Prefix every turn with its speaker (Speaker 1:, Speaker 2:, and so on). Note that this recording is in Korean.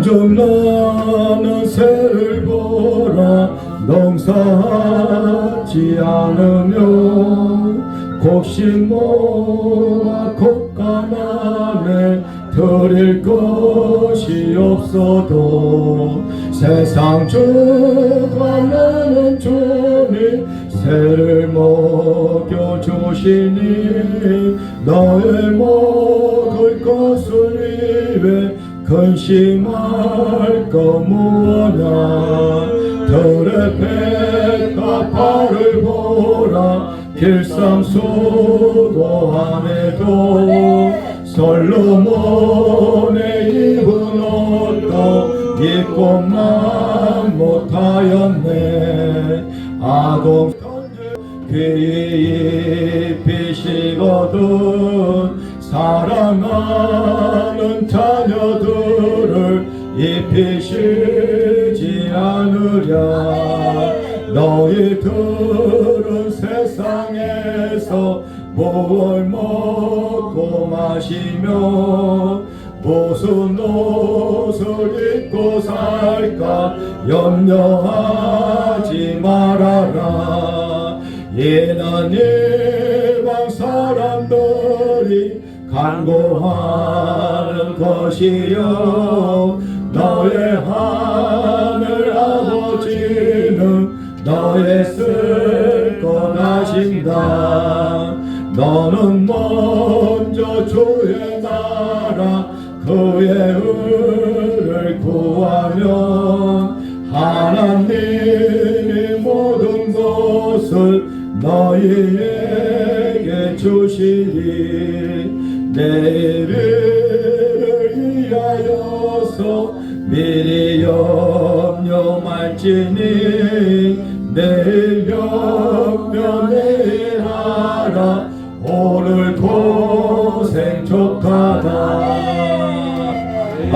Speaker 1: 검정나는 새를 보라. 농사하지 않으면 곡식모와 곶감안에 드릴 것이 없어도 세상 주가 나는 주니 새를 먹여주시니 너의 먹을 것을 위해 근심할 거 무엇냐? 들의 백과 발을 보라 길쌈 수도함에도 솔로몬 귀 입히시거든 사랑하는 자녀들을 입히시지 않으랴. 너희들은 세상에서 뭘 먹고 마시며 무슨 옷을 입고 살까 염려하지 말아라 이는 이방 사람들이 간구하는 것이요. 너의 하늘 아버지는 너의 쓸것 아신다. 너는 먼저 주의 나라 그의 의를 구하면 너희에게 주시리 내일을 위하여서 미리 염려 말지니 내일 내